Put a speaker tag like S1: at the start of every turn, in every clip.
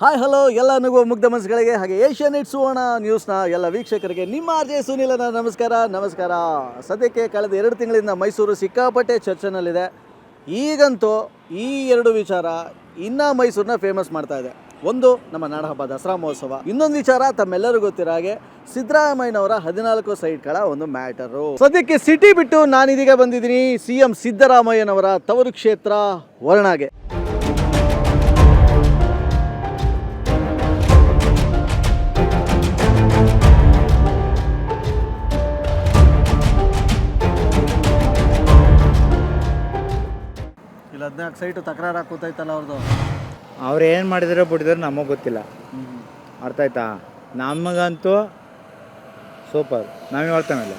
S1: Hi hello ಎಲ್ಲ ನಗುವ ಮುಗ್ಧ ಮನಸ್ಸುಗಳಿಗೆ ಹಾಗೆ ಏಷ್ಯನ್ ಇಟ್ ಸುವರ್ಣ ನ್ಯೂಸ್ನ ಎಲ್ಲ ವೀಕ್ಷಕರಿಗೆ ನಿಮ್ಮ ಆರ್ ಜೆ ಸುನೀಲನ ನಮಸ್ಕಾರ ನಮಸ್ಕಾರ. ಸದ್ಯಕ್ಕೆ ಕಳೆದ ಎರಡು ತಿಂಗಳಿಂದ ಮೈಸೂರು ಸಿಕ್ಕಾಪಟ್ಟೆ ಚರ್ಚೆನಲ್ಲಿದೆ. ಈಗಂತೂ ಈ ಎರಡು ವಿಚಾರ ಇನ್ನೂ ಮೈಸೂರನ್ನ ಫೇಮಸ್ ಮಾಡ್ತಾ ಇದೆ. ಒಂದು, ನಮ್ಮ ನಾಡಹಬ್ಬ ದಸರಾ ಮಹೋತ್ಸವ. ಇನ್ನೊಂದು ವಿಚಾರ ತಮ್ಮೆಲ್ಲರಿಗೂ ಗೊತ್ತಿರೋ ಹಾಗೆ ಸಿದ್ದರಾಮಯ್ಯನವರ ಹದಿನಾಲ್ಕು ಸೈಟ್ಗಳ ಒಂದು ಮ್ಯಾಟರು. ಸದ್ಯಕ್ಕೆ ಸಿಟಿ ಬಿಟ್ಟು ನಾನಿದೀಗ ಬಂದಿದ್ದೀನಿ ಸಿ ಎಂ ಸಿದ್ದರಾಮಯ್ಯನವರ ತವರು ಕ್ಷೇತ್ರ ವರ್ಣಾಗೆ ಹದಿನಾಲ್ಕು ಸೈಟು ತಕರಾರು ಹಾಕೋತೈತಲ್ಲ ಅವ್ರದ್ದು
S2: ಅವ್ರು ಏನು ಮಾಡಿದಾರೋ ಬಿಟ್ಟಿದ್ರು ನಮಗೆ ಗೊತ್ತಿಲ್ಲ. ಅರ್ಥ ಆಯ್ತಾ? ನಮಗಂತೂ ಸೂಪರ್. ನಾವೇ ಹೇಳ್ತಾನಲ್ಲ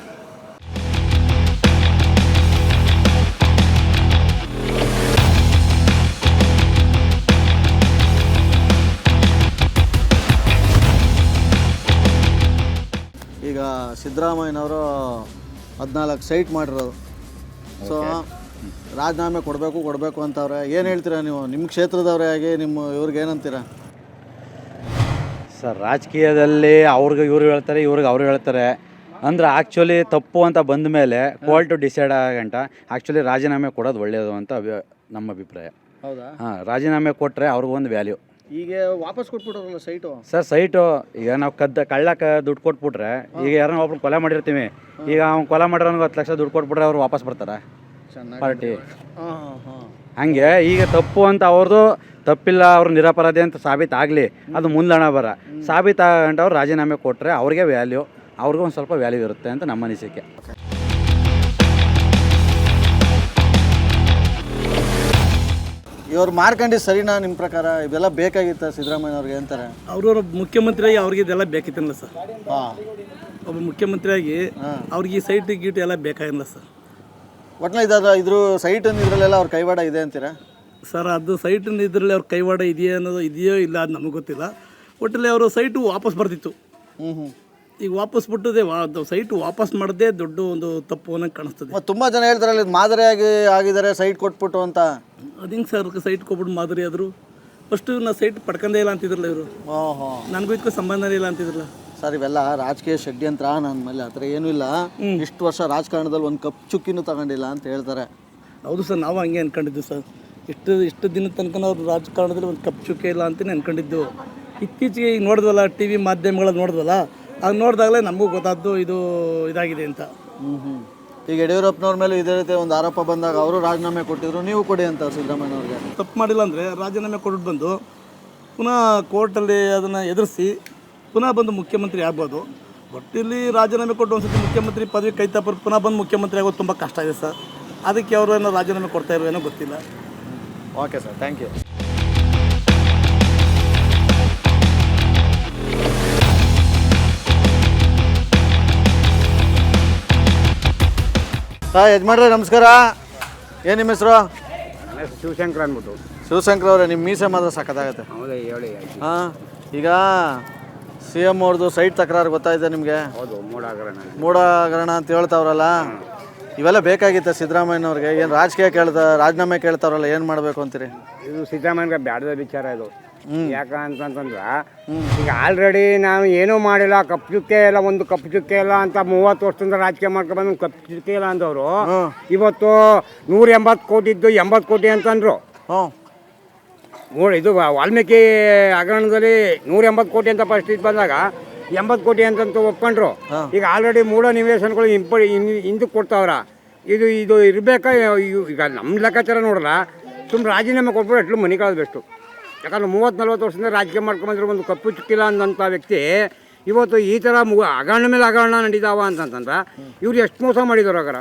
S1: ಈಗ ಸಿದ್ದರಾಮಯ್ಯನವರು ಹದಿನಾಲ್ಕು ಸೈಟ್ ಮಾಡಿರೋದು. ಸೊ ರಾಜೀನಾಮೆ ಕೊಡಬೇಕು ಕೊಡಬೇಕು ಅಂತವ್ರೆ. ಏನು ಹೇಳ್ತೀರಾ ನೀವು? ನಿಮ್ಮ ಕ್ಷೇತ್ರದವ್ರೇ ಆಗಿ ನಿಮ್ಮ ಇವ್ರಿಗೆ ಏನಂತೀರಾ?
S3: ಸರ್ ರಾಜಕೀಯದಲ್ಲಿ ಅವ್ರಿಗೆ ಇವ್ರು ಹೇಳ್ತಾರೆ ಇವ್ರಿಗೆ ಅವ್ರು ಹೇಳ್ತಾರೆ. ಅಂದ್ರೆ ಆ್ಯಕ್ಚುಲಿ ತಪ್ಪು ಅಂತ ಬಂದ ಮೇಲೆ ಕೋರ್ಟ್ ಡಿಸೈಡ್ ಆಗಂಟ ಆ್ಯಕ್ಚುಲಿ ರಾಜೀನಾಮೆ ಕೊಡೋದು ಒಳ್ಳೆಯದು ಅಂತ ಅಭಿ ನಮ್ಮ ಅಭಿಪ್ರಾಯ.
S1: ಹೌದಾ?
S3: ಹಾಂ ರಾಜೀನಾಮೆ ಕೊಟ್ಟರೆ ಅವ್ರಿಗೊಂದು ವ್ಯಾಲ್ಯೂ
S1: ಈಗ ವಾಪಸ್ ಕೊಟ್ಬಿಟ್ರಲ್ಲ ಸೈಟು
S3: ಸರ್ ಸೈಟು ಈಗ ನಾವು ಕದ್ದ ಕಳ್ಳಕ್ಕೆ ದುಡ್ಡು ಕೊಟ್ಬಿಟ್ರೆ ಈಗ ಯಾರನ್ನ ಒಬ್ರು ಕೊಲೆ ಮಾಡಿರ್ತೀವಿ ಈಗ ಅವ್ನು ಕೊಲೆ ಮಾಡಿರೋನ್ಗೆ ಹತ್ತು ಲಕ್ಷ ದುಡ್ಡು ಕೊಟ್ಬಿಟ್ರೆ ಅವ್ರು ವಾಪಸ್ ಬರ್ತಾರೆ. ಪಾರ್ಟಿ.
S1: ಹಾಂ ಹಾಂ ಹಾಂ.
S3: ಹಂಗೆ ಈಗ ತಪ್ಪು ಅಂತ ಅವ್ರದ್ದು ತಪ್ಪಿಲ್ಲ ಅವ್ರು ನಿರಪರಾಧಿ ಅಂತ ಸಾಬೀತಾಗಲಿ. ಅದು ಮುಂದಣ ಬರ. ಸಾಬೀತಾಗಂಟವ್ರು ರಾಜೀನಾಮೆ ಕೊಟ್ಟರೆ ಅವ್ರಿಗೆ ವ್ಯಾಲ್ಯೂ ಅವ್ರಿಗೂ ಒಂದು ಸ್ವಲ್ಪ ವ್ಯಾಲ್ಯೂ ಇರುತ್ತೆ ಅಂತ ನಮ್ಮ ಅನಿಸಿಕೆ.
S1: ಇವ್ರು ಮಾರ್ಕಂಡಿ ಸರಿನಾ ನಿಮ್ಮ ಪ್ರಕಾರ? ಇವೆಲ್ಲ ಬೇಕಾಗಿತ್ತ ಸಿದ್ದರಾಮಯ್ಯನವ್ರಿಗೆ ಅಂತಾರೆ?
S4: ಅವ್ರವ್ರ ಮುಖ್ಯಮಂತ್ರಿಯಾಗಿ ಅವ್ರಿಗೆ ಇದೆಲ್ಲ ಬೇಕಿತ್ತಲ್ಲ ಸರ್?
S1: ಹಾಂ.
S4: ಒಬ್ಬ ಮುಖ್ಯಮಂತ್ರಿಯಾಗಿ ಅವ್ರಿಗೆ ಈ ಸೈಟ್ ಗೀಟ್ ಎಲ್ಲ ಬೇಕಾಗಿಲ್ಲ ಸರ್.
S1: ಒಟ್ನಲ್ಲಿ ಇದಾದ ಇದ್ರು ಸೈಟ್ ಇದ್ರಲ್ಲೆಲ್ಲ ಅವ್ರ ಕೈವಾಡ ಇದೆ ಅಂತೀರಾ?
S4: ಸರ್ ಅದು ಸೈಟ್ ಇದರಲ್ಲಿ ಅವ್ರ ಕೈವಾಡ ಇದೆಯಾ ಅನ್ನೋದು ಇದೆಯೋ ಇಲ್ಲ ಅದು ನಮಗೆ ಗೊತ್ತಿಲ್ಲ. ಒಟ್ಟಲ್ಲಿ ಅವರು ಸೈಟು ವಾಪಸ್ ಬರ್ತಿತ್ತು
S1: ಹ್ಞೂ ಹ್ಞೂ
S4: ಈಗ ವಾಪಸ್ ಬಿಟ್ಟದೆ ವಾ ಸೈಟ್ ವಾಪಸ್ ಮಾಡದೆ ದೊಡ್ಡ ಒಂದು ತಪ್ಪು ಅನ್ನೋಂಗೆ ಕಾಣಿಸ್ತದೆ.
S1: ಮತ್ತು ತುಂಬ ಜನ ಹೇಳ್ತಾರಲ್ಲ ಇದು ಮಾದರಿಯಾಗಿ ಆಗಿದ್ದಾರೆ ಸೈಟ್ ಕೊಟ್ಬಿಟ್ಟು ಅಂತ.
S4: ಅದು ಹಿಂಗೆ ಸರ್ ಸೈಟ್ ಕೊಟ್ಬಿಟ್ಟು ಮಾದರಿ ಆದರು? ಫಸ್ಟು ನಾ ಸೈಟ್ ಪಡ್ಕೊಂಡೇ ಇಲ್ಲ ಅಂತಿದ್ರಲ್ಲ ಇವರು? ನನಗೂ ಇದಕ್ಕೂ ಸಂಬಂಧನೇ ಇಲ್ಲ ಅಂತಿದ್ರಲ್ಲ?
S1: ಸರ್ ಇವೆಲ್ಲ ರಾಜಕೀಯ ಷಡ್ಯಂತ್ರ ನನ್ನ ಮೇಲೆ. ಆ ಥರ ಏನೂ ಇಲ್ಲ. ಇಷ್ಟು ವರ್ಷ ರಾಜಕಾರಣದಲ್ಲಿ ಒಂದು ಕಪ್ ಚುಕ್ಕಿನೂ ತಗೊಂಡಿಲ್ಲ ಅಂತ ಹೇಳ್ತಾರೆ.
S4: ಹೌದು ಸರ್ ನಾವು ಹಂಗೆ ಅನ್ಕೊಂಡಿದ್ದು ಸರ್. ಇಷ್ಟು ಇಷ್ಟು ದಿನ ತನಕ ನಾವು ರಾಜಕಾರಣದಲ್ಲಿ ಒಂದು ಕಪ್ ಚುಕ್ಕೆ ಇಲ್ಲ ಅಂತಲೇ ಅನ್ಕೊಂಡಿದ್ದು. ಇತ್ತೀಚೆಗೆ ಈಗ ನೋಡಿದ್ವಲ್ಲ ಟಿ ವಿ ಮಾಧ್ಯಮಗಳಲ್ಲಿ ನೋಡಿದ್ವಲ್ಲ? ಆಗ ನೋಡಿದಾಗಲೇ ನಮಗೂ ಗೊತ್ತಾದ್ದು ಇದು ಇದಾಗಿದೆ ಅಂತ.
S1: ಹ್ಞೂ ಹ್ಞೂ ಈಗ ಯಡಿಯೂರಪ್ಪನವ್ರ ಮೇಲೆ ಇದೇ ರೀತಿ ಒಂದು ಆರೋಪ ಬಂದಾಗ ಅವರು ರಾಜೀನಾಮೆ ಕೊಟ್ಟಿದ್ರು ನೀವು ಕೊಡಿ ಅಂತ ಸಿದ್ದರಾಮಯ್ಯನವ್ರಿಗೆ.
S4: ತಪ್ಪು ಮಾಡಿಲ್ಲ ಅಂದರೆ ರಾಜೀನಾಮೆ ಕೊಟ್ಟು ಬಂದು ಪುನಃ ಕೋರ್ಟಲ್ಲಿ ಅದನ್ನು ಎದುರಿಸಿ ಪುನಃ ಬಂದು ಮುಖ್ಯಮಂತ್ರಿ ಆಗ್ಬೋದು. ಒಟ್ಟಿಲ್ಲಿ ರಾಜೀನಾಮೆ ಕೊಟ್ಟು ಒಂದ್ಸತಿ ಮುಖ್ಯಮಂತ್ರಿ ಪದವಿ ಕೈ ತಪ್ಪರು ಪುನಃ ಬಂದು ಮುಖ್ಯಮಂತ್ರಿ ಆಗೋದು ತುಂಬ ಕಷ್ಟ ಇದೆ ಸರ್. ಅದಕ್ಕೆ ಅವರು ಏನೋ ರಾಜೀನಾಮೆ ಕೊಡ್ತಾ ಇರೋ ಏನೋ ಗೊತ್ತಿಲ್ಲ.
S1: ಓಕೆ ಸರ್ ಥ್ಯಾಂಕ್ ಯು ಹಾಂ ಯಜಮಾನ್ರೆ ನಮಸ್ಕಾರ. ಏನು ನಿಮ್ಮ ಹೆಸರು?
S2: ಶಿವಶಂಕರ್ ಅಂದ್ಬಿಟ್ಟು.
S1: ಶಿವಶಂಕರ್ ಅವರೇ ನಿಮ್ಮ ಮೀಸೆ ಮಾತ್ರ ಸಖತ್ತಾಗತ್ತೆ.
S2: ಹೌದಾ ಹೇಳಿ
S1: ಹಾಂ ಈಗ ಸಿ ಎಂ ಅವ್ರದ್ದು ಸೈಟ್ ತಕರಾರು ಗೊತ್ತಾಯ್ತಾ ನಿಮಗೆ?
S2: ಹೌದು ಮೂಡಾಗರಣ
S1: ಹಗರಣ ಅಂತ ಹೇಳ್ತಾವ್ರಲ್ಲ. ಇವೆಲ್ಲ ಬೇಕಾಗಿತ್ತ ಸಿದ್ದರಾಮಯ್ಯನವ್ರಿಗೆ? ಏನು ರಾಜಕೀಯ ಕೇಳ್ತ ರಾಜೀನಾಮೆ ಕೇಳ್ತಾವ್ರಲ್ಲ ಏನು ಮಾಡಬೇಕು ಅಂತೀರಿ?
S5: ಇದು ಸಿದ್ದರಾಮಯ್ಯಗೆ ಬ್ಯಾಡದ ವಿಚಾರ ಇದು. ಯಾಕಂತಂತಂದ್ರೆ ಈಗ ಆಲ್ರೆಡಿ ನಾವು ಏನೂ ಮಾಡಿಲ್ಲ ಕಪ್ ಚುಕ್ಕೆ ಇಲ್ಲ ಒಂದು ಕಪ್ ಚುಕ್ಕೆ ಇಲ್ಲ ಅಂತ ಮೂವತ್ತು ವರ್ಷದಿಂದ ರಾಜಕೀಯ ಮಾಡ್ಕೊಂಡು ಬಂದು ಕಪ್ ಚುಕ್ಕೆ ಇಲ್ಲ ಅಂದವರು. ಇವತ್ತು ನೂರ ಎಂಬತ್ತು ಕೋಟಿ ಇದ್ದು ಎಂಬತ್ತು ಕೋಟಿ ಅಂತಂದ್ರು.
S1: ಹ್ಞೂ
S5: ಮೂರು ಇದು ವಾಲ್ಮೀಕಿ ಹಗರಣದಲ್ಲಿ ನೂರ ಎಂಬತ್ತು ಕೋಟಿ ಅಂತ ಫಸ್ಟ್ ಇದು ಬಂದಾಗ ಎಂಬತ್ತು ಕೋಟಿ ಅಂತಂತ ಒಪ್ಕೊಂಡ್ರು. ಈಗ ಆಲ್ರೆಡಿ ಮೂಢ ನಿವೇಶನಗಳು ಇಂಪ ಹಿಂದಕ್ಕೆ ಕೊಡ್ತಾವ್ರ. ಇದು ಇದು ಇರಬೇಕಾ? ಈಗ ನಮ್ಮ ಲೆಕ್ಕಾಚಾರ ನೋಡಲ್ಲ ಸುಮ್ಮನೆ ರಾಜೀನಾಮೆ ಕೊಟ್ಬಿಟ್ಟು ಎಟ್ಲು ಮನೆ ಕಳೆದು ಬೆಸ್ಟು ಯಾಕಂದ್ರೆ ಮೂವತ್ತು ನಲ್ವತ್ತು ವರ್ಷದಿಂದ ರಾಜಕೀಯ ಮಾಡ್ಕೊಂಬಂದ್ರೆ ಒಂದು ಕಪ್ಪು ಚುಕ್ಕಿಲ್ಲ ಅಂದಂಥ ವ್ಯಕ್ತಿ ಇವತ್ತು ಈ ಥರ ಮು ಹಗರಣ ಮೇಲೆ ಹಗರಣ ನಡೀತಾವ ಅಂತಂತಂದ್ರೆ ಇವ್ರು ಎಷ್ಟು ಮೋಸ ಮಾಡಿದ್ರು ಹಾಗಾರ?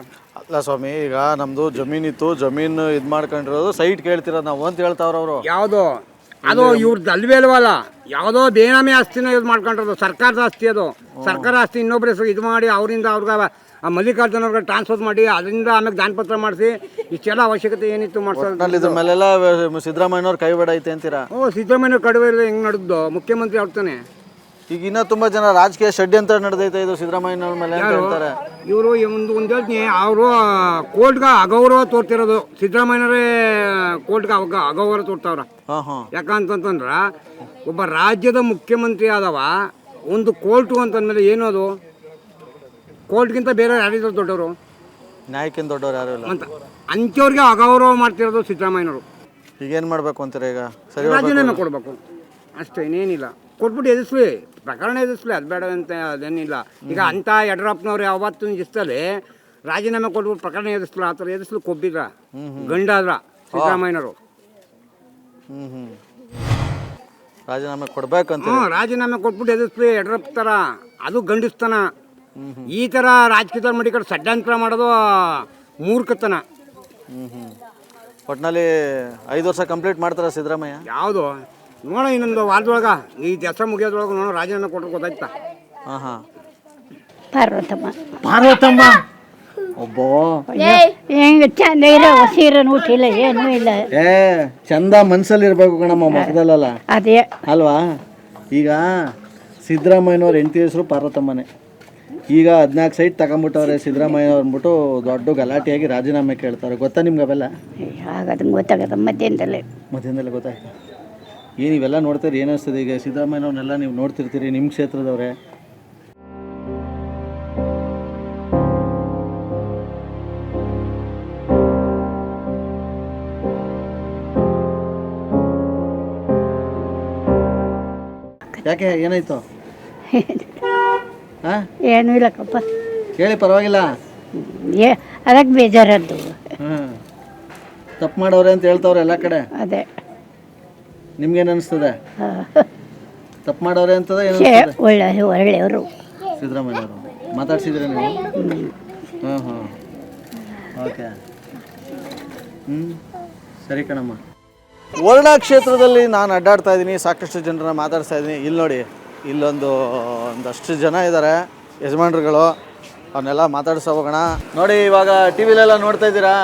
S1: ಅಲ್ಲ ಸ್ವಾಮಿ ಈಗ ಜಮೀನ್ ಜಮೀನಿತ್ತು ಜಮೀನು ಇದು ಮಾಡ್ಕೊಂಡಿರೋದು ಸೈಟ್ ಕೇಳ್ತಿರೋದು ನಾವು ಅಂತ ಹೇಳ್ತಾವ್ರ ಅವರು.
S5: ಯಾವ್ದು? ಅದು ಇವ್ರದ್ದು ಅಲ್ವೇ ಅಲ್ವಲ್ಲ? ಯಾವುದೋ ಬೇನಾಮಿ ಆಸ್ತಿನ ಇದು ಮಾಡ್ಕೊಂಡಿರೋದು ಸರ್ಕಾರದ ಆಸ್ತಿ ಅದು. ಸರ್ಕಾರ ಆಸ್ತಿ ಇನ್ನೊಬ್ಬರ ಹೆಸರು ಇದು ಮಾಡಿ ಅವರಿಂದ ಅವ್ರಿಗೆ ಆ ಮಲ್ಲಿಕಾರ್ಜುನ ಅವ್ರಿಗೆ ಟ್ರಾನ್ಸ್ಫರ್ ಮಾಡಿ ಅದರಿಂದ ಆಮೇಲೆ ದಾನಪತ್ರ ಮಾಡಿಸಿ ಇಷ್ಟೆಲ್ಲ ಅವಶ್ಯಕತೆ ಏನಿತ್ತು ಮಾಡ್ಸೋದು
S1: ಇದ್ರ ಮೇಲೆಲ್ಲ ಸಿದ್ದರಾಮಯ್ಯನವ್ರ ಬೇಡ ಐತೆ ಅಂತೀರಾ?
S5: ಓ ಸಿದ್ದರಾಮಯ್ಯ ಕಡಿಮೆ ಹೆಂಗೆ ನಡೆದು ಮುಖ್ಯಮಂತ್ರಿ ಆಗ್ತಾನೆ.
S1: ಈಗ ಇನ್ನೂ ತುಂಬ ಜನ ರಾಜಕೀಯ ಷಡ್ಯಂತ್ರ ನಡೆದೈತೆ ಇದು ಸಿದ್ದರಾಮಯ್ಯನವ್ರ ಮೇಲೆ ಅಂತ ಹೇಳ್ತಾರೆ.
S5: ಇವರು ಒಂದು ಒಂದು ಹೇಳ್ತೀನಿ ಅವರು ಕೋರ್ಟ್ಗೆ ಅಗೌರವ ತೋರ್ತಿರೋದು. ಸಿದ್ದರಾಮಯ್ಯನವರೇ ಕೋರ್ಟ್ಗೆ ಅವಾಗ ಅಗೌರವ ತೋರ್ತಾವ್ರ.
S1: ಹಾಂ ಹಾಂ.
S5: ಯಾಕಂತಂತಂದ್ರ ಒಬ್ಬ ರಾಜ್ಯದ ಮುಖ್ಯಮಂತ್ರಿ ಆದವ ಒಂದು ಕೋರ್ಟು ಅಂತಂದ್ಮೇಲೆ ಏನು ಅದು ಕೋರ್ಟ್ಗಿಂತ ಬೇರೆ ಯಾರಿದ್ರು ದೊಡ್ಡವರು?
S1: ನ್ಯಾಯಕ್ಕಿಂತ ದೊಡ್ಡವ್ರು ಯಾರು ಇಲ್ಲ?
S5: ಅಂತ. ಅಂಥವ್ರಿಗೆ ಅಗೌರವ ಮಾಡ್ತಿರೋದು ಸಿದ್ದರಾಮಯ್ಯನವರು.
S1: ಈಗ ಏನು ಮಾಡಬೇಕು ಅಂತಾರೆ ಈಗ? ಸರಿ
S5: ರಾಜೀನಾಮೆ ಕೊಡಬೇಕು. ಅಷ್ಟೇ ಇನ್ನೇನಿಲ್ಲ. ಕೊಟ್ಬಿಟ್ಟು ಎದುರಿಸ್ಲಿ. ಪ್ರಕರಣ ಎದುರಿಸ್ಲಿ ಅದು ಬೇಡ ಅಂತ ಅದೇನಿಲ್ಲ. ಈಗ ಅಂಥ ಯಡಿಯೂರಪ್ಪನವ್ರು ಅವತ್ತು ಇಸ್ತಲ್ಲಿ ರಾಜೀನಾಮೆ ಕೊಟ್ಬಿಟ್ಟು ಪ್ರಕರಣ ಎದುರಿಸ್ಲ ಆ ಥರ ಎದುರಿಸ್ಲು ಕೊಬ್ಬಿದ್ರ ಗಂಡಾದ್ರ ಸಿದ್ದರಾಮಯ್ಯನವರು.
S1: ರಾಜೀನಾಮೆ ಕೊಡ್ಬೇಕಂತ
S5: ಹ್ಞೂ ರಾಜೀನಾಮೆ ಕೊಟ್ಬಿಟ್ಟು ಎದುರಿಸ್ಲಿ ಯಡಿಯೂರಪ್ಪ ಥರ ಅದು ಗಂಡಿಸ್ತಾನ. ಈ ಥರ ರಾಜಕೀಯ ಮಡಿಕೊಂಡು ಷಡ್ಯಂತ್ರ ಮಾಡೋದು ಮೂರ್ಖತನ.
S1: ಒಟ್ಟಿನಲ್ಲಿ ಐದು ವರ್ಷ ಕಂಪ್ಲೀಟ್ ಮಾಡ್ತಾರ ಸಿದ್ದರಾಮಯ್ಯ?
S5: ಯಾವುದು? ನೋಡೋ ಇನ್ನೊಂದು ವಾರದೊಳಗ ಈ ದಸರಾ ಮುಗಿಯೋದ್ರೊಳಗ ನೋಡ ರಾಜೀನಾಮೆ ಕೊಟ್ಟರು ಗೊತ್ತಾಯ್ತ?
S1: ಹಾಂ ಹಾಂ.
S6: ಪಾರ್ವತಮ್ಮ.
S1: ಪಾರ್ವತಮ್ಮ? ಒಬ್ಬೋ.
S6: ಹೆಂಗ ಚಂದ ಇರೋ ಸೀರೆನೂ ಉಟ್ಟಿಲ್ಲ ಏನೂ ಇಲ್ಲ.
S1: ಏ ಚಂದ ಮನ್ಸಲ್ಲಿ ಇರ್ಬೇಕು ಕಣಮ್ಮ ಮುಖದಲ್ಲಲ್ಲ
S6: ಅದೇ.
S1: ಅಲ್ವಾ? ಈಗ ಸಿದ್ದರಾಮಯ್ಯನವ್ರ ಹೆಂಡತಿ ಹೆಸರು ಪಾರ್ವತಮ್ಮನೆ. ಈಗ ಹದಿನಾಲ್ಕು ಸೈಟ್ ತಗೊಂಬಿಟ್ಟವ್ರೆ ಸಿದ್ದರಾಮಯ್ಯ ಅಂದ್ಬಿಟ್ಟು ದೊಡ್ಡ ಗಲಾಟೆಯಾಗಿ ರಾಜೀನಾಮೆ ಕೇಳ್ತಾರೆ. ಗೊತ್ತಾ ನಿಮ್ಗೆ ಅವೆಲ್ಲ?
S6: ಹಾಗಾದ್ರೆ ಗೊತ್ತಾಗದ ಮಧ್ಯಾಹ್ನದಲ್ಲೇ.
S1: ಮಧ್ಯದಲ್ಲಿ ಗೊತ್ತಾಯ್ತು? ಏನು ನೀವೆಲ್ಲ ನೋಡ್ತೀರಿ ಏನು ಅನಿಸ್ತದೆ ಈಗ? ಸಿದ್ದರಾಮಯ್ಯನವ್ರನ್ನೆಲ್ಲ ನೀವು ನೋಡ್ತಿರ್ತೀರಿ ನಿಮ್ಮ ಕ್ಷೇತ್ರದವ್ರೆ. ಯಾಕೆ ಏನಾಯ್ತು? ಹಾಂ
S6: ಏನೂ ಇಲ್ಲಕ್ಕಪ್ಪ.
S1: ಹೇಳಿ ಪರವಾಗಿಲ್ಲ.
S6: ಏ ಅದಕ್ಕೆ ಬೇಜಾರದ್ದು.
S1: ಹಾಂ ತಪ್ಪು ಮಾಡವ್ರೆ ಅಂತ ಹೇಳ್ತಾವ್ರೆ ಎಲ್ಲ ಕಡೆ.
S6: ಅದೇ.
S1: ನಿಮ್ಗೇನು ಅನಿಸ್ತದೆ? ತಪ್ಪು ಮಾಡೋರೇ ಅಂತದ ಏನು
S6: ಒಳ್ಳೆ ಒಳ್ಳೆಯವರು.
S1: ಸಿದ್ದರಾಮಯ್ಯನವರು ಮಾತಾಡ್ಸಿದ್ರೆ ನೀವು? ಹಾಂ ಹಾಂ ಓಕೆ. ಹ್ಞೂ ಸರಿ ಕಣಮ್ಮ. ವರ್ಣ ಕ್ಷೇತ್ರದಲ್ಲಿ ನಾನು ಅಡ್ಡಾಡ್ತಾ ಇದ್ದೀನಿ. ಸಾಕಷ್ಟು ಜನರನ್ನ ಮಾತಾಡ್ತಾ ಇದ್ದೀನಿ. ಇಲ್ಲಿ ನೋಡಿ ಇಲ್ಲೊಂದು ಒಂದಷ್ಟು ಜನ ಇದ್ದಾರೆ ಯಜಮಾನ್ರುಗಳು. ಅವನ್ನೆಲ್ಲ ಮಾತಾಡ್ಸ ಹೋಗೋಣ. ನೋಡಿ ಇವಾಗ ಟಿ ವಿಲೆಲ್ಲ ನೋಡ್ತಾ ಇದ್ದೀರಾ?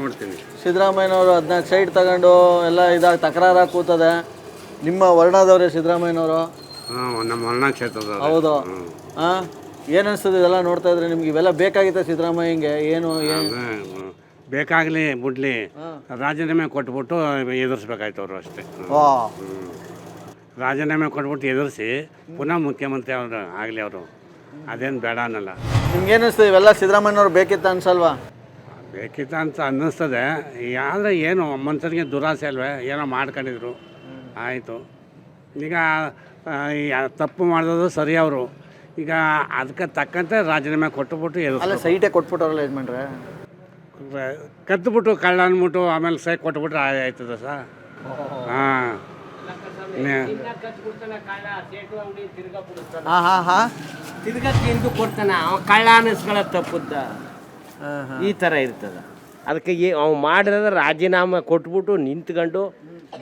S5: ನೋಡ್ತೀನಿ.
S1: ಸಿದ್ದರಾಮಯ್ಯನವರು ಹದಿನಾಲ್ಕು ಸೈಡ್ ತಗೊಂಡು ಎಲ್ಲ ಇದಾಗಿ ತಕರಾರಾಗಿ ಕೂತದೆ. ನಿಮ್ಮ ವರ್ಣದವ್ರೆ ಸಿದ್ದರಾಮಯ್ಯನವರು?
S5: ಹಾಂ ನಮ್ಮ ವರ್ಣ ಕ್ಷೇತ್ರದ
S1: ಹೌದು. ಹಾಂ ಏನು ಅನಿಸ್ತದೆ ಇದೆಲ್ಲ ನೋಡ್ತಾ ಇದ್ರೆ ನಿಮ್ಗೆ ಇವೆಲ್ಲ ಬೇಕಾಗಿತ್ತ ಸಿದ್ದರಾಮಯ್ಯಂಗೆ? ಏನು ಏನು?
S7: ಬೇಕಾಗಲಿ ಬಿಡ್ಲಿ. ರಾಜೀನಾಮೆ ಕೊಟ್ಬಿಟ್ಟು ಎದುರಿಸ್ಬೇಕಾಯ್ತು ಅವರು ಅಷ್ಟೇ. ರಾಜೀನಾಮೆ ಕೊಟ್ಬಿಟ್ಟು ಎದುರಿಸಿ ಪುನಃ ಮುಖ್ಯಮಂತ್ರಿ ಅವರು ಆಗಲಿ ಅವರು. ಅದೇನು ಬೇಡ ಅನ್ನಲ್ಲ.
S1: ನಿಮ್ಗೆ ಏನಿಸ್ತದೆ ಅನಿಸ್ತದೆ ಇವೆಲ್ಲ ಸಿದ್ದರಾಮಯ್ಯನವ್ರು ಬೇಕಿತ್ತ ಅನ್ಸಲ್ವಾ?
S7: ಬೇಕಿತ್ತ ಅಂತ ಅನ್ನಿಸ್ತದೆ ಆದರೆ ಏನು ಮನುಷ್ಯನಿಗೆ ದುರಾಸೆ ಅಲ್ವೇ? ಏನೋ ಮಾಡ್ಕೊಂಡಿದ್ರು. ಆಯಿತು. ಈಗ ಆ, ತಪ್ಪು ಮಾಡಿದ್ರು ಸರಿ ಅವರು. ಈಗ ಅದಕ್ಕೆ ತಕ್ಕಂತೆ ರಾಜೀನಾಮೆ ಕೊಟ್ಟುಬಿಟ್ಟು
S1: ಅಲ್ಲ ಸೈಟೇ ಕೊಟ್ಬಿಟ್ಟವ್ರಲ್ಲ ಯಜಮಾನ್ರೆ?
S7: ಕದ್ದುಬಿಟ್ಟು ಕಳ್ಳ ಅಂದ್ಬಿಟ್ಟು ಆಮೇಲೆ ಸೈ ಕೊಟ್ಬಿಟ್ರೆ ಆಯ್ತದ ಸರ್ ಹಾಂ.
S1: ಹಾಂ ಹಾಂ ಹಾಂ.
S8: ತಿರ್ಗಾ ತಿಂದು ಕೊಡ್ತಾನ. ಅವ ಕಳ್ಳ ಅನ್ನಿಸ್ಕೊಳ್ಳೋದು ತಪ್ಪುದ್ದ. ಈ ಥರ ಇರ್ತದೆ. ಅದಕ್ಕೆ ಏ ಅವ್ ಮಾಡಿದ್ರೆ ರಾಜೀನಾಮೆ ಕೊಟ್ಬಿಟ್ಟು ನಿಂತ್ಕೊಂಡು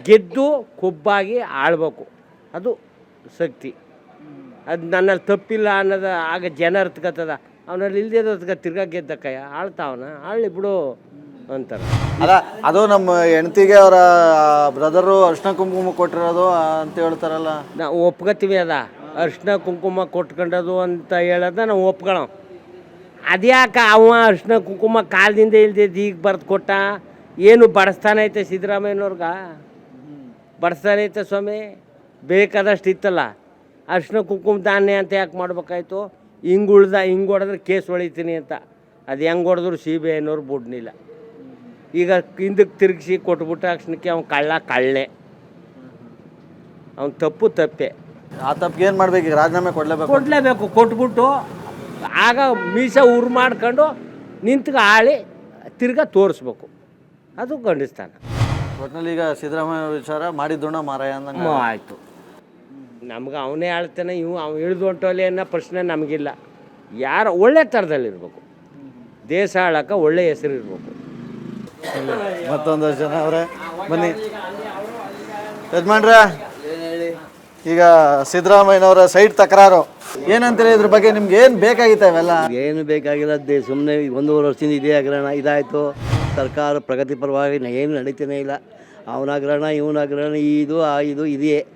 S8: ಗೆದ್ದು ಕೊಬ್ಬಾಗಿ ಆಳ್ಬೇಕು. ಅದು ಶಕ್ತಿ. ಅದು ನನ್ನಲ್ಲಿ ತಪ್ಪಿಲ್ಲ ಅನ್ನೋದು ಆಗ ಜನ ಅರ್ತ್ಕತ್ತದ ಅವನಲ್ಲಿ ಇಲ್ದಿರೋದ್ಕ ತಿರ್ಗಾ ಗೆದ್ದಕ್ಕಯ್ಯ? ಆಳ್ತಾವನ ಆಳ್ಲಿ ಬಿಡು ಅಂತಾರೆ.
S1: ಅಲ್ಲ ಅದು ನಮ್ಮ ಹೆಂಡತಿಗೆ ಅವರ ಬ್ರದರು ಅರ್ಶಿನ ಕುಂಕುಮ ಕೊಟ್ಟಿರೋದು ಅಂತ ಹೇಳ್ತಾರಲ್ಲ.
S8: ನಾವು ಒಪ್ಕೋತೀವಿ ಅದ. ಅರ್ಶಿನ ಕುಂಕುಮ ಕೊಟ್ಕೊಂಡದು ಅಂತ ಹೇಳೋದ ನಾವು ಒಪ್ಕೊಳ್ಳೋ ಅದ್ಯಾಕೆ ಅವ ಅರ್ಶಿನ ಕುಂಕುಮ ಕಾಲದಿಂದ ಇಲ್ದಿದ್ದು ಈಗ ಬರೆದು ಕೊಟ್ಟ? ಏನು ಬಡಿಸ್ತಾನೆ ಐತೆ ಸಿದ್ದರಾಮಯ್ಯನವ್ರಿಗ? ಬಡಿಸ್ತಾನೆ ಐತೆ ಸ್ವಾಮಿ? ಬೇಕಾದಷ್ಟು ಇತ್ತಲ್ಲ. ಅರ್ಶಿನ ಕುಂಕುಮ ಧಾನ್ಯ ಅಂತ ಯಾಕೆ ಮಾಡ್ಬೇಕಾಯ್ತು? ಹಿಂಗೆ ಉಳ್ದ ಹಿಂಗೆ ಹೊಡೆದ್ರೆ ಕೇಸ್ ಹೊಳಿತೀನಿ ಅಂತ. ಅದು ಹೆಂಗೆ ಹೊಡೆದ್ರು ಸಿ ಬಿ ಐನವ್ರು ಬುಡ್ನಿಲ್ಲ. ಈಗ ಹಿಂದಕ್ಕೆ ತಿರುಗಿಸಿ ಕೊಟ್ಬಿಟ್ಟ ತಕ್ಷಣಕ್ಕೆ ಅವ್ನು ಕಳ್ಳ ಕಳ್ಳೆ. ಅವ್ನು ತಪ್ಪು ತಪ್ಪೆ.
S1: ಆ ತಪ್ಪಿಗೆ ಏನು ಮಾಡ್ಬೇಕು? ಈಗ ರಾಜೀನಾಮೆ ಕೊಡಲೇಬೇಕು
S8: ಕೊಡಲೇಬೇಕು ಕೊಟ್ಬಿಟ್ಟು ಆಗ ಮೀಸ ಉರು ಮಾಡ್ಕೊಂಡು ನಿಂತ್ಕ ಆಳಿ ತಿರ್ಗಾ ತೋರಿಸ್ಬೇಕು. ಅದು ಗಂಡಿಸ್ತಾನ.
S1: ಒಟ್ನಲ್ಲಿ ಈಗ ಸಿದ್ದರಾಮಯ್ಯ ವಿಚಾರ ಮಾಡಿದ್ದುಣ ಮಾರಾಯ ಅಂದಂಗೆ
S8: ಆಯಿತು. ನಮ್ಗೆ ಅವನೇ ಆಳ್ತಾನೆ ಇವು ಅವ್ನು ಇಳಿದು ಹೊಂಟೋಲಿ ಅನ್ನೋ ಪ್ರಶ್ನೆ ನಮಗಿಲ್ಲ. ಯಾರು ಒಳ್ಳೆ ಥರದಲ್ಲಿರ್ಬೇಕು. ದೇಶ ಆಳಕ್ಕೆ ಒಳ್ಳೆ ಹೆಸರು ಇರಬೇಕು
S1: ಮತ್ತೊಂದು ಜನ ಅವರೇ ಬನ್ನಿ. ಯಜಮಾನ್ರ ಈಗ ಸಿದ್ದರಾಮಯ್ಯನವರ ಸೈಟ್ ತಕರಾರು. ಏನಂತೀರಿ ಇದ್ರ ಬಗ್ಗೆ ನಿಮ್ಗೆ ಏನು ಬೇಕಾಗಿತ್ತ ಇವೆಲ್ಲ
S9: ಏನು ಬೇಕಾಗಿಲ್ಲ ಸುಮ್ಮನೆ ಒಂದೂವರೆ ವರ್ಷದಿಂದ ಇದೇ ಹಗರಣ, ಇದಾಯಿತು. ಸರ್ಕಾರ ಪ್ರಗತಿ ಪರವಾಗಿ ಏನು ನಡೀತಾನೆ ಇಲ್ಲ. ಅವನ ಹಗರಣ, ಇವನ ಹಗರಣ, ಇದು, ಆ, ಇದು ಇದೆಯೇ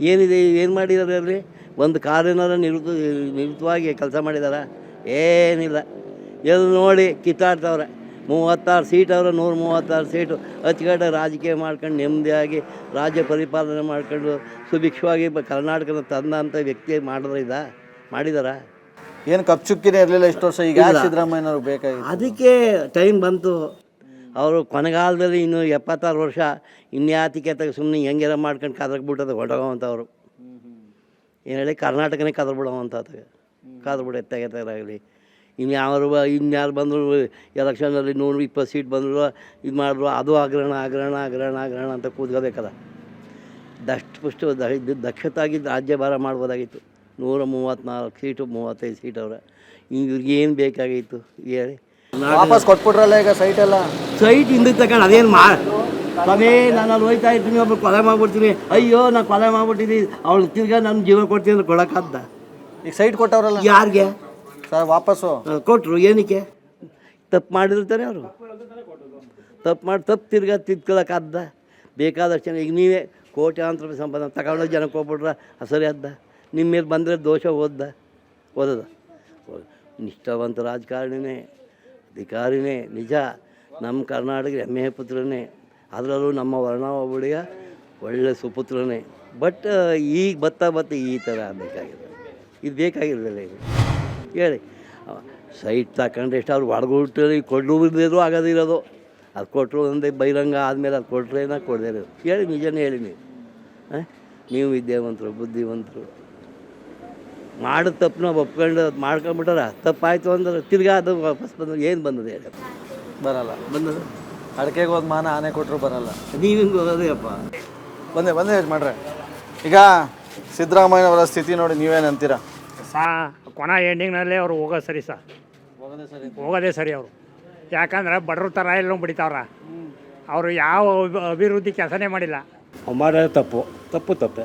S9: ಏನಿದೆ, ಏನು ಮಾಡಿದ್ದಾರೆ ಅಲ್ಲಿ? ಒಂದು ಕಾರಿನಾರ ನಿವೃತ್ತ ನಿರುತವಾಗಿ ಕೆಲಸ ಮಾಡಿದಾರ? ಏನಿಲ್ಲ. ಎಲ್ಲಿ ನೋಡಿ ಕಿತ್ತಾಡ್ತವ್ರೆ. ಮೂವತ್ತಾರು ಸೀಟ್ ಅವ್ರೆ, ನೂರ ಮೂವತ್ತಾರು ಸೀಟು. ಅಚ್ಚುಕಟ್ಟ ರಾಜಕೀಯ ಮಾಡ್ಕೊಂಡು ನೆಮ್ಮದಿಯಾಗಿ ರಾಜ್ಯ ಪರಿಪಾಲನೆ ಮಾಡ್ಕೊಂಡು ಸುಭಿಕ್ಷವಾಗಿ ಕರ್ನಾಟಕದ ತಂದಂಥ ವ್ಯಕ್ತಿ ಮಾಡಿದ್ರೆ ಇದ? ಮಾಡಿದಾರ?
S1: ಏನು ಕಪ್ಚುಕ್ಕಿನೇ ಇರಲಿಲ್ಲ ಇಷ್ಟು ವರ್ಷ ಈಗ. ಸಿದ್ದರಾಮಯ್ಯನವ್ರಿಗೆ ಬೇಕಾಗಿತ್ತು?
S9: ಅದಕ್ಕೆ ಟೈಮ್ ಬಂತು. ಅವರು ಕೊನೆಗಾಲದಲ್ಲಿ ಇನ್ನು ಎಪ್ಪತ್ತಾರು ವರ್ಷ ಇನ್ಯಾತಿಕೆ ತಗ ಸುಮ್ಮನೆ ಹೆಂಗೆಲ್ಲ ಮಾಡ್ಕೊಂಡು ಕದರ್ಬಿಟ್ಟದ ಹೊಡಗೋವಂಥವ್ರು ಏನು ಹೇಳಿ ಕರ್ನಾಟಕನೇ ಕದರ್ ಬಿಡೋವಂಥದ್ದು ಕದರ್ ಬಿಡು ಎತ್ತಾಗತ್ತಾಗಲಿ ಇನ್ನು ಯಾರು ಇನ್ಯಾರು ಬಂದರು ಎಲೆಕ್ಷನಲ್ಲಿ ನೂರು ಇಪ್ಪತ್ತು ಸೀಟ್ ಬಂದರು ಇದು ಮಾಡಿದ್ರು ಅದು ಅಗ್ರಹಣ ಅಗ್ರಹಣ ಅಗ್ರಹಣ ಅಗ್ರಹಣ ಅಂತ ಕೂತ್ಕೋಬೇಕಲ್ಲ. ದಷ್ಟು ಪುಷ್ಟು ದಕ್ಷತಾಗಿ ರಾಜ್ಯಭಾರ ಮಾಡ್ಬೋದಾಗಿತ್ತು. ನೂರ ಮೂವತ್ತ್ನಾಲ್ಕು ಸೀಟು ಮೂವತ್ತೈದು ಸೀಟ್ ಅವ್ರೆ. ಇವ್ರಿಗೆ ಏನು ಬೇಕಾಗಿತ್ತು ಹೇಳಿ.
S1: ವಾಪಸ್ ಕೊಟ್ಬಿಟ್ರಲ್ಲ ಈಗ ಸೈಟ್ ಎಲ್ಲ?
S9: ಸೈಟ್ ಹಿಂದಕ್ಕೆ ತಗೊಂಡು ಅದೇನು ಮಾ ಸ್ವಾಮಿ ನಾನು ಅಲ್ಲಿ ಹೋಯ್ತಾ ಇರ್ತೀನಿ ಒಬ್ಬರು ಕೊಲೆ ಮಾಡ್ಬಿಡ್ತೀನಿ. ಅಯ್ಯೋ ನಾನು ಕೊಲೆ ಮಾಡ್ಬಿಟ್ಟಿದ್ದೀನಿ. ಅವಳು ತಿರ್ಗಾ ನನ್ನ ಜೀವ ಕೊಡ್ತೀನಿ ಅಂದ್ರೆ ಕೊಡೋಕ್ಕಂತ
S1: ಈಗ ಸೈಟ್ ಕೊಟ್ಟವ್ರಲ್ಲ?
S9: ಯಾರಿಗೆ?
S1: ಸರ್ ವಾಪಸ್ಸು.
S9: ಕೊಟ್ಟರು ಏನಕ್ಕೆ? ತಪ್ಪು ಮಾಡಿರ್ತಾರೆ ಅವರು. ತಪ್ಪು ಮಾಡಿ ತಪ್ಪು ತಿರ್ಗಾ ತಿದ್ಕೊಳಕ್ಕಾದ್ದ ಬೇಕಾದಷ್ಟು ಜನ ಈಗ ನೀವೇ ಕೋಟ್ಯಾಂತರ ಸಂಪಾದನೆ ತಗೊಂಡೋಗಿ ಜನಕ್ಕೆ ಹೋಗ್ಬಿಟ್ರೆ ಸರಿ ಅದ್ದ ನಿಮ್ಮ ಮೇಲೆ ಬಂದರೆ ದೋಷ ಓದ್ದ, ಓದದ. ನಿಷ್ಠಾವಂತ ರಾಜಕಾರಣಿನೇ, ಅಧಿಕಾರಿನೇ, ನಿಜ. ನಮ್ಮ ಕರ್ನಾಟಕ ಹೆಮ್ಮೆಯ ಪುತ್ರನೇ. ಅದರಲ್ಲೂ ನಮ್ಮ ವರ್ಣಾವಳಿಯ ಒಳ್ಳೆ ಸುಪುತ್ರನೇ. ಬಟ್ ಈಗ ಬತ್ತಾ ಬತ್ತ ಈ ಥರ ಬೇಕಾಗಿದೆ. ಇದು ಬೇಕಾಗಿರಲಿಲ್ಲ ಇದು ಹೇಳಿ. ಸೈಟ್ ತಗೊಂಡ್ರೆ ಎಷ್ಟು ಅವ್ರು ಕೊಡ್ಲು ಕೊಡೋದಿರೋದು ಆಗೋದಿರೋದು ಅದು ಕೊಟ್ಟರು ಒಂದೇ ಬಹಿರಂಗ ಆದಮೇಲೆ ಅದು ಕೊಟ್ಟರೆ ಕೊಡದೇ ಇರೋದು. ಹೇಳಿ, ನಿಜನೇ ಹೇಳಿ ನೀವು. ಹಾಂ ನೀವು ವಿದ್ಯಾವಂತರು, ಬುದ್ಧಿವಂತರು. ಮಾಡಿದ ತಪ್ಪನ್ನ ಒಪ್ಕೊಂಡು ಅದು ಮಾಡ್ಕೊಂಬಿಟ್ಟಾರ ತಪ್ಪಾಯಿತು ಅಂದ್ರೆ ತಿರ್ಗಾ ಅದು ವಾಪಸ್ ಬಂದ್ರೆ ಏನು ಬಂದದೆ ಹೇಳಿ.
S1: ಬರಲ್ಲ.
S9: ಬಂದದ?
S1: ಅಡಕೆಗೆ ಹೋದ್ ಮಾನ ಆನೆ ಕೊಟ್ಟರು ಬರಲ್ಲ.
S9: ನೀವು ಹಿಂಗೆ ಹೋಗೋದೇಪ್ಪ
S1: ಬಂದೆ ಬಂದೆ ಮಾಡ್ರೆ ಈಗ ಸಿದ್ದರಾಮಯ್ಯನವರ ಸ್ಥಿತಿ ನೋಡಿ ನೀವೇನು ಅಂತೀರಾ?
S10: ಸಾ ಕೊನ ಎಂಡಿಂಗ್ನಲ್ಲಿ ಅವ್ರು ಹೋಗೋದು ಸರಿ ಸಾ. ಹೋಗೋದೇ ಸರಿ ಅವರು. ಯಾಕಂದ್ರೆ ಬಡವ್ರ ಥರ ಎಲ್ಲ ಬಿಡಿತಾವ್ರ. ಅವರು ಯಾವ ಅಭಿ- ಅಭಿವೃದ್ಧಿ ಕೆಲಸನೇ ಮಾಡಿಲ್ಲ.
S5: ಮಾಡೋದು ತಪ್ಪು. ತಪ್ಪು ತಪ್ಪೆ.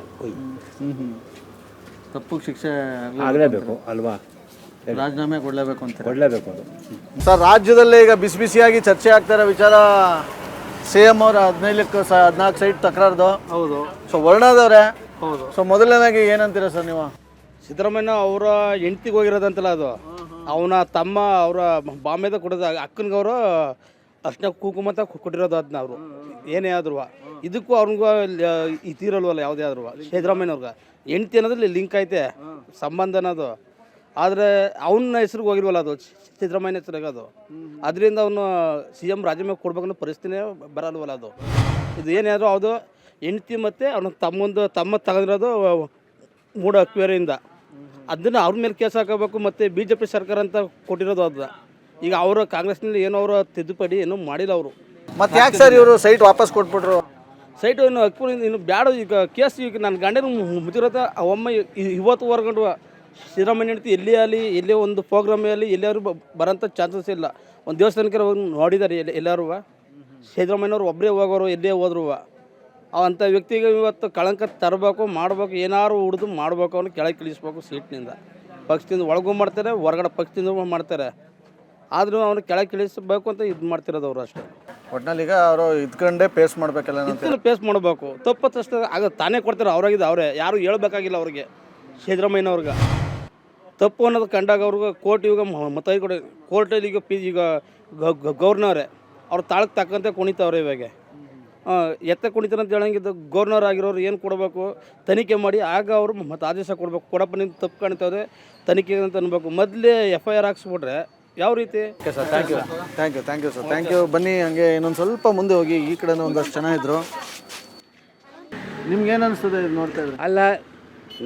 S1: ತಪ್ಪು ಶಿಕ್ಷೆ
S2: ಆಗಲೇಬೇಕು ಅಲ್ವಾ?
S1: ರಾಜೀನಾಮೆ ಕೊಡಲೇಬೇಕು ಅಂತ
S2: ಕೊಡಲೇಬೇಕು ಅದು.
S1: ಸರ್ ರಾಜ್ಯದಲ್ಲೇ ಈಗ ಬಿಸಿ ಬಿಸಿಯಾಗಿ ಚರ್ಚೆ ಆಗ್ತಾ ಇರೋ ವಿಚಾರ ಸಿ ಎಂ ಅವ್ರ ಹದಿನೈದಕ್ಕೆ ಸ ಹದಿನಾಲ್ಕು ಸೈಟ್ ತಕರಾರ್ದು. ಹೌದು. ಸೊ ವರ್ಣದವ್ರೆ ಹೌದು. ಸೊ ಮೊದಲನೇದಾಗಿ ಏನಂತೀರಾ ಸರ್ ನೀವು?
S4: ಸಿದ್ದರಾಮಯ್ಯ ಅವರ ಹೆಂಡ್ತಿಗೆ ಹೋಗಿರೋದಂತಲ್ಲ ಅದು. ಅವನ ತಮ್ಮ ಅವರ ಬಾಂಬೆದ ಕೊಡೋದು ಅಕ್ಕನಿಗೆ ಅವರು ಅರ್ಶಿನ ಕುಂಕುಮ ಅಂತ ಕೊಟ್ಟಿರೋದು ಅದನ್ನ ಅವರು ಏನೇ ಆದ್ರೂ ಇದಕ್ಕೂ ಅವ್ರಿಗೂ ಇದಿರಲ್ವಲ್ಲ ಯಾವುದೇ ಆದ್ರೂ ಸಿದ್ದರಾಮಯ್ಯನವ್ರಿಗೆ ಹೆಂಡ್ತಿ ಅನ್ನೋದ್ರಲ್ಲಿ ಲಿಂಕ್ ಐತೆ. ಸಂಬಂಧ ಅನ್ನೋದು. ಆದರೆ ಅವನ ಹೆಸ್ರಿಗೆ ಹೋಗಿರ್ವಲ್ಲ ಅದು ಸಿದ್ದರಾಮಯ್ಯ ಹೆಸ್ರಿಗೆ ಅದು. ಅದರಿಂದ ಅವನು ಸಿ ಎಂ ರಾಜೀನಾಮೆ ಕೊಡ್ಬೇಕನ್ನೋ ಪರಿಸ್ಥಿತಿನೇ ಬರಲ್ವಲ್ಲ ಅದು. ಇದು ಏನೇ ಆದರೂ ಅದು ಹೆಂಡ್ತಿ ಮತ್ತು ಅವನ ತಮ್ಮಂದು, ತಮ್ಮ ತಗೊಂಡಿರೋದು ಮೂಡ ಅಕ್ವೇರಿಯಿಂದ. ಅದನ್ನು ಅವ್ರ ಮೇಲೆ ಕೇಸ್ ಹಾಕೋಬೇಕು ಮತ್ತು ಬಿ ಜೆ ಪಿ ಸರ್ಕಾರ ಅಂತ ಕೊಟ್ಟಿರೋದು ಅದನ್ನ ಈಗ ಅವರು ಕಾಂಗ್ರೆಸ್ನಲ್ಲಿ ಏನೋ ಅವರು ತಿದ್ದುಪಡಿ ಏನೂ ಮಾಡಿಲ್ಲ ಅವರು.
S1: ಮತ್ತೆ ಯಾಕೆ ಸರ್ ಇವರು ಸೈಟ್ ವಾಪಸ್ ಕೊಟ್ಬಿಟ್ರು?
S4: ಸೈಟು ಇನ್ನು ಅಕ್ವೇರಿ ಇನ್ನು ಬ್ಯಾಡ ಈಗ ಕೇಸ್ ಈಗ ನನ್ನ ಗಂಡನ ಮುಗಿರೋದ ಒಮ್ಮೆ ಇವತ್ತು ಹೊರಗಂಡು ಸಿದ್ದರಾಮಯ್ಯ ಹೆಂಡತಿ ಎಲ್ಲಿ ಆಗಲಿ ಎಲ್ಲೇ ಒಂದು ಪ್ರೋಗ್ರಾಮ್ ಆಗಲಿ ಎಲ್ಲರೂ ಬರೋಂಥ ಚಾನ್ಸಸ್ ಇಲ್ಲ. ಒಂದು ದೇವಸ್ಥಾನಕ್ಕೆ ಹೋಗಿ ನೋಡಿದ್ದಾರೆ ಎಲ್ಲಿ ಎಲ್ಲರೂ ಸಿದ್ದರಾಮಯ್ಯವ್ರು ಒಬ್ಬರೇ ಹೋಗೋರು ಎಲ್ಲೇ ಹೋದ್ರು ಅಂಥ ವ್ಯಕ್ತಿಗೆ ಇವತ್ತು ಕಳಂಕ ತರಬೇಕು ಮಾಡಬೇಕು ಏನಾದ್ರು ಹುಡ್ದು ಮಾಡಬೇಕು ಅವ್ನು ಕೆಳಗೆ ಇಳಿಸ್ಬೇಕು ಸೀಟ್ನಿಂದ. ಪಕ್ಷದಿಂದ ಒಳಗೂ ಮಾಡ್ತಾರೆ ಹೊರಗಡೆ ಪಕ್ಷದಿಂದ ಮಾಡ್ತಾರೆ. ಆದರೂ ಅವ್ನು ಕೆಳಗೆ ಇಳಿಸಬೇಕು ಅಂತ ಇದು ಮಾಡ್ತಿರೋದು ಅವರು ಅಷ್ಟೇ.
S1: ಒಟ್ನಲ್ಲಿ ಈಗ ಅವರು ಇದ್ಕೊಂಡೇ ಪೇಸ್ ಮಾಡಬೇಕಲ್ಲ
S4: ಇದನ್ನು ಫೇಸ್ ಮಾಡಬೇಕು. ತಪ್ಪು ತಕ್ಷಣ ಆಗ ತಾನೇ ಕೊಡ್ತಾರೆ ಅವ್ರಾಗಿದ್ದು ಅವರೇ. ಯಾರು ಹೇಳ್ಬೇಕಾಗಿಲ್ಲ ಅವ್ರಿಗೆ. ಸಿದ್ದರಾಮಯ್ಯನವ್ರಿಗೆ. ತಪ್ಪು ಅನ್ನೋದು ಕಂಡಾಗ ಅವ್ರಿಗೆ ಕೋರ್ಟ್ ಇವಾಗ ಮತ ಕೊಡ ಕೋರ್ಟಲ್ಲಿ ಈಗ ಪಿ ಈಗ ಗೌರ್ನವರೇ. ಅವ್ರು ತಾಳಕ್ಕೆ ತಕ್ಕಂತೆ ಕುಣಿತಾವ್ರೆ ಇವಾಗ. ಎತ್ತ ಕುಣಿತಾರೆ ಅಂತ ಹೇಳಂಗಿದ್ದು ಗೌರ್ನರ್ ಆಗಿರೋರು ಏನು ಕೊಡಬೇಕು? ತನಿಖೆ ಮಾಡಿ ಆಗ ಅವರು ಮತ್ತು ಆದೇಶ ಕೊಡಬೇಕು. ಕೊಡಪ್ಪ ನಿಂತು ತಪ್ಪು ಕಾಣ್ತಾವ್ರೆ ತನಿಖೆ ಅಂತ ಅನ್ಬೇಕು. ಮೊದಲೇ ಎಫ್ ಐ ಆರ್ ಹಾಕ್ಸ್ಬಿಟ್ರೆ ಯಾವ ರೀತಿ?
S1: Okay sir thank you thank you thank you sir thank you ಬನ್ನಿ ಹಂಗೆ ಇನ್ನೊಂದು ಸ್ವಲ್ಪ ಮುಂದೆ ಹೋಗಿ ಈ ಕಡೆನೂ ಒಂದಷ್ಟು ಜನ ಇದ್ರು. ನಿಮ್ಗೆ ಏನು ಅನಿಸ್ತದೆ ಇದು ನೋಡ್ತಾ ಇದ್ರೆ?
S8: ಅಲ್ಲ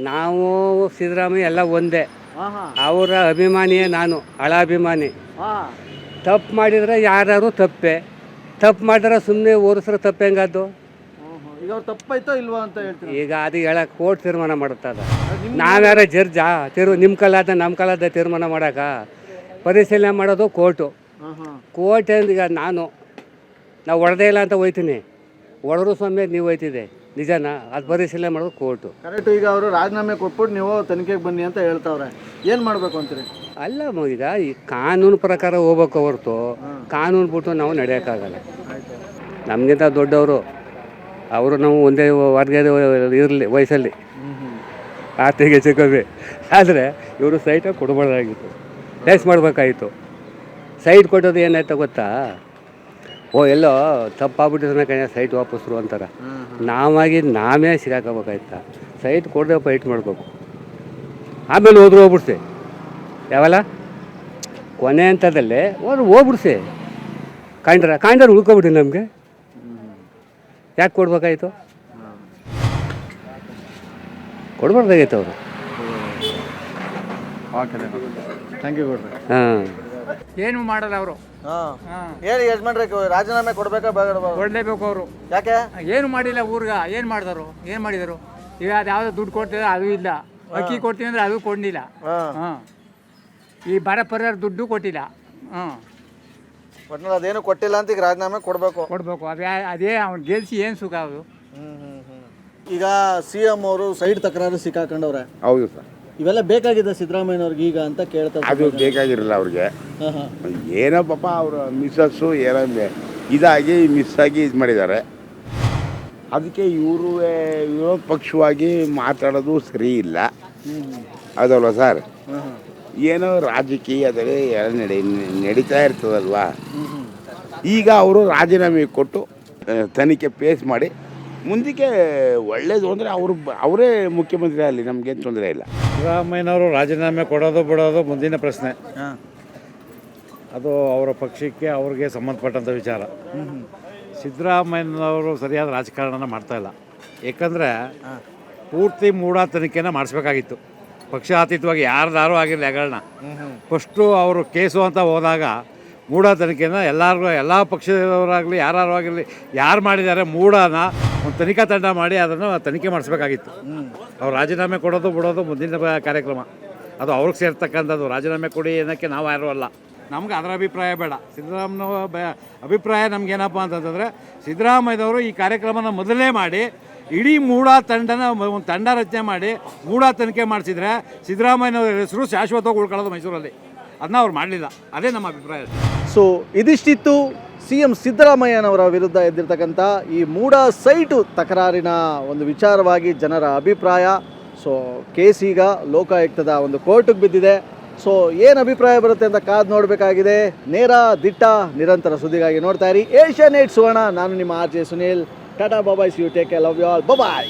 S8: ನಾವು ಸಿದ್ದರಾಮಯ್ಯ ಎಲ್ಲ ಒಂದೇ.
S1: ಹಾಂ ಹಾಂ.
S8: ಅವರ ಅಭಿಮಾನಿಯೇ ನಾನು ಹಳ ಅಭಿಮಾನಿ.
S1: ಹಾಂ.
S8: ತಪ್ಪು ಮಾಡಿದರೆ ಯಾರು ತಪ್ಪೆ. ತಪ್ಪು ಮಾಡಿದ್ರೆ ಸುಮ್ಮನೆ ಓರಿಸ್ರೆ ತಪ್ಪು ಹೆಂಗಾದ್ದು?
S1: ಈಗ ಅವ್ರು ತಪ್ಪಾಯ್ತೋ ಇಲ್ವಾ ಅಂತ ಹೇಳ್ತೀನಿ
S8: ಈಗ ಅದು ಹೇಳಕ್ಕೆ ಕೋರ್ಟ್ ತೀರ್ಮಾನ ಮಾಡುತ್ತದ ನಾವ್ಯಾರ ಜರ್ಜಾ ತಿರು ನಿಮ್ಮ ಕಲಾದ ನಮ್ಮ ಕಲಾದ ತೀರ್ಮಾನ ಮಾಡೋಕ? ಪರಿಶೀಲನೆ ಮಾಡೋದು ಕೋರ್ಟು. ಕೋರ್ಟ್ ಈಗ ನಾನು ನಾವು ಹೊಡೆದೇ ಇಲ್ಲ ಅಂತ ಹೋಯ್ತೀನಿ. ಹೊಡೆದ್ರು ಸ್ವಾಮಿ ನೀವು ಹೋಯ್ತಿದೆ. ನಿಜನಾ? ಅದು ಪರಿಶೀಲನೆ ಮಾಡೋದು ಕೋರ್ಟು.
S1: ಕರೆಕ್ಟ್ ಈಗ ಅವರು ರಾಜೀನಾಮೆ ಕೊಟ್ಬಿಟ್ಟು ನೀವು ತನಿಖೆಗೆ ಬನ್ನಿ ಅಂತ ಹೇಳ್ತಾವ್ರೆ. ಏನು ಮಾಡಬೇಕು ಅಂತೀರಿ?
S8: ಅಲ್ಲ ಈಗ ಈ ಕಾನೂನು ಪ್ರಕಾರ ಹೋಗ್ಬೇಕು ಹೊರತು ಕಾನೂನು ಬಿಟ್ಟು ನಾವು ನಡೆಯೋಕ್ಕಾಗಲ್ಲ. ನಮಗಿಂತ ದೊಡ್ಡವರು ಅವರು ನಾವು ಒಂದೇ ವರ್ಗದ ಇರಲಿ ವಯಸ್ಸಲ್ಲಿ.
S5: ಆ ತೆಗೆ ಕಮ್ಮಿ ಆದರೆ ಇವರು ಸೈಟಾಗಿ ಕೊಡಬಾರ್ದಾಗಿತ್ತು ಟೆಸ್ಟ್ ಮಾಡಬೇಕಾಯಿತು ಸೈಟ್ ಕೊಟ್ಟೋದು ಏನಾಯ್ತು ಗೊತ್ತಾ? ಓ ಎಲ್ಲೋ ತಪ್ಪಾಗ್ಬಿಟ್ಟಿದ್ರೆ ಕಣ ಸೈಟ್ ವಾಪಸ್ರು ಅಂತಾರೆ. ನಾವಾಗಿ ನಾವೇ ಸಿಗಾಕೋಬೇಕಾಯ್ತಾ ಸೈಟ್ ಕೊಡದೆ ಫೈಟ್ ಮಾಡಬೇಕು. ಆಮೇಲೆ ಹೋದ್ರು ಹೋಗ್ಬಿಡ್ಸಿ. ಯಾವಲ್ಲ? ಕೊನೆ ಹಂತದಲ್ಲೇ ಹೋದ್ರು ಹೋಗ್ಬಿಡ್ಸಿ. ಕಾಂಡ್ರ ಕಾಂಡ್ರ ಉಳ್ಕೊಬಿಡಿ ನಮಗೆ. ಯಾಕೆ ಕೊಡ್ಬೇಕಾಯ್ತು? ಕೊಡ್ಬಾರ್ದಾಗೈತೆ ಅವರು.
S1: ಥ್ಯಾಂಕ್ ಯು ಗೌಡ್ರೆ
S5: ಹಾಂ.
S10: ಏನು ಮಾಡಲ್ಲ ಅವರು.
S1: ಹಾಂ. ಹೇಳಿ ಯಜಮಾನ್ರೆ ರಾಜೀನಾಮೆ ಕೊಡ್ಬೇಕಾ ಬೇಡ
S10: ಕೊಡಲೇಬೇಕು ಅವರು.
S1: ಯಾಕೆ?
S10: ಏನು ಮಾಡಿಲ್ಲ ಊರ್ಗ. ಏನು ಮಾಡಿದರು ಏನು ಮಾಡಿದರು? ಈಗ ಅದು ಯಾವುದೋ ದುಡ್ಡು ಕೊಡ್ತಿದ್ರೆ ಅದು ಇಲ್ಲ. ಅಕ್ಕಿ ಕೊಡ್ತೀನಿ ಅಂದ್ರೆ ಅದು ಕೊಡಲಿಲ್ಲ.
S1: ಹಾಂ.
S10: ಹಾಂ. ಈ ಬರ ಪರಿಹಾರ ದುಡ್ಡು ಕೊಟ್ಟಿಲ್ಲ. ಹಾಂ.
S1: ಒಟ್ನಲ್ಲಿ ಅದೇನು ಕೊಟ್ಟಿಲ್ಲ ಅಂತ ಈಗ ರಾಜೀನಾಮೆ ಕೊಡಬೇಕು.
S10: ಕೊಡಬೇಕು. ಅದೇ ಅದೇ ಅವ್ನು ಗೆಲ್ಸಿ ಏನು ಸುಖ ಅದು.
S1: ಈಗ ಸಿ ಎಂ ಅವರು ಸೈಡ್ ತಕರಾರು ಸಿಕ್ಕಾಕೊಂಡವ್ರೆ.
S11: ಹೌದು ಸರ್.
S1: ಇವೆಲ್ಲ ಬೇಕಾಗಿದೆ ಸಿದ್ದರಾಮಯ್ಯನವ್ರಿಗೆ ಈಗ ಅಂತ ಕೇಳ್ತಾ
S11: ಅದು ಬೇಕಾಗಿರಲಿಲ್ಲ ಅವ್ರಿಗೆ.
S1: ಹಾಂ ಹಾಂ.
S11: ಏನೋ ಪಾಪ ಅವರು ಮಿಸ್ಸಸ್ಸು ಏನೋ ಇದಾಗಿ ಮಿಸ್ ಆಗಿ ಇದು ಮಾಡಿದ್ದಾರೆ. ಅದಕ್ಕೆ ಇವರು ವಿರೋಧ ಪಕ್ಷವಾಗಿ ಮಾತಾಡೋದು ಸರಿ ಇಲ್ಲ. ಅದಲ್ವ ಸರ್? ಏನೋ ರಾಜಕೀಯದಲ್ಲಿ ಎಲ್ಲ ನಡಿ ನಡೀತಾ ಇರ್ತದಲ್ವಾ? ಈಗ ಅವರು ರಾಜೀನಾಮೆ ಕೊಟ್ಟು ತನಿಖೆ ಪೇಸ್ ಮಾಡಿ ಮುಂದಕ್ಕೆ ಒಳ್ಳೇದು ಅಂದರೆ ಅವರು ಅವರೇ ಮುಖ್ಯಮಂತ್ರಿ ಅಲ್ಲಿ ನಮಗೇನು ತೊಂದರೆ ಇಲ್ಲ.
S2: ಸಿದ್ದರಾಮಯ್ಯನವರು ರಾಜೀನಾಮೆ ಕೊಡೋದು ಬಿಡೋದು ಮುಂದಿನ ಪ್ರಶ್ನೆ. ಅದು ಅವರ ಪಕ್ಷಕ್ಕೆ ಅವ್ರಿಗೆ ಸಂಬಂಧಪಟ್ಟಂಥ ವಿಚಾರ. ಸಿದ್ದರಾಮಯ್ಯನವರು ಸರಿಯಾದ ರಾಜಕಾರಣನ ಮಾಡ್ತಾ ಇಲ್ಲ. ಏಕೆಂದರೆ ಪೂರ್ತಿ ಮೂಢ ತನಿಖೆನ ಮಾಡಿಸ್ಬೇಕಾಗಿತ್ತು. ಪಕ್ಷಾತೀತವಾಗಿ ಯಾರ್ದಾರು ಆಗಿರಲಿ ಹಗರಣ ಫಸ್ಟು ಅವರು ಕೇಸು ಅಂತ ಹೋದಾಗ ತನಿಖೆನ ಎಲ್ಲರಿಗೂ ಎಲ್ಲ ಪಕ್ಷದವರಾಗಲಿ ಯಾರು ಆಗಿರಲಿ ಯಾರು ಮಾಡಿದ್ದಾರೆ ಮೂಢನ ಒಂದು ತನಿಖಾ ತಂಡ ಮಾಡಿ ಅದನ್ನು ತನಿಖೆ ಮಾಡಿಸ್ಬೇಕಾಗಿತ್ತು. ಅವ್ರು ರಾಜೀನಾಮೆ ಕೊಡೋದು ಬಿಡೋದು ಮುಂದಿನ ಕಾರ್ಯಕ್ರಮ. ಅದು ಅವ್ರಿಗೆ ಸೇರ್ತಕ್ಕಂಥದ್ದು. ರಾಜೀನಾಮೆ ಕೊಡಿ ಏನಕ್ಕೆ ನಾವು ಯಾರೂ ಅಲ್ಲ. ನಮ್ಗೆ ಅದರ ಅಭಿಪ್ರಾಯ ಬೇಡ. ಸಿದ್ದರಾಮಯ್ಯ ಬ ಅಭಿಪ್ರಾಯ ನಮಗೇನಪ್ಪ ಅಂತಂತಂದರೆ ಸಿದ್ದರಾಮಯ್ಯದವರು ಈ ಕಾರ್ಯಕ್ರಮನ ಮೊದಲೇ ಮಾಡಿ ಇಡೀ ಮೂಢ ತಂಡನ ಒಂದು ತಂಡ ರಚನೆ ಮಾಡಿ ಮೂಢ ತನಿಖೆ ಮಾಡಿಸಿದ್ರೆ ಸಿದ್ಧರಾಮಯ್ಯನವರ ಹೆಸರು ಶಾಶ್ವತವಾಗಿ ಉಳ್ಕೊಳ್ಳೋದು ಮೈಸೂರಲ್ಲಿ. ಅದನ್ನ ಅವ್ರು ಮಾಡಲಿಲ್ಲ. ಅದೇ ನಮ್ಮ ಅಭಿಪ್ರಾಯ.
S1: ಸೊ ಇದಿಷ್ಟಿತ್ತು ಸಿ ಎಂ ಸಿದ್ದರಾಮಯ್ಯನವರ ವಿರುದ್ಧ ಎದ್ದಿರತಕ್ಕಂಥ ಈ ಮೂಡ ಸೈಟು ತಕರಾರಿನ ಒಂದು ವಿಚಾರವಾಗಿ ಜನರ ಅಭಿಪ್ರಾಯ. ಸೊ ಕೇಸ್ ಈಗ ಲೋಕಾಯುಕ್ತದ ಒಂದು ಕೋರ್ಟಿಗೆ ಬಿದ್ದಿದೆ. ಸೊ ಏನು ಅಭಿಪ್ರಾಯ ಬರುತ್ತೆ ಅಂತ ಕಾದು ನೋಡಬೇಕಾಗಿದೆ. ನೇರ ದಿಟ್ಟ ನಿರಂತರ ಸುದ್ದಿಗಾಗಿ ನೋಡ್ತಾ ಇರಿ. ಏಷ್ಯಾ ನೈಟ್ ಸುವರ್ಣ, ನಾನು ನಿಮ್ಮ R J Sunil. Tata bye-bye you take love you all bye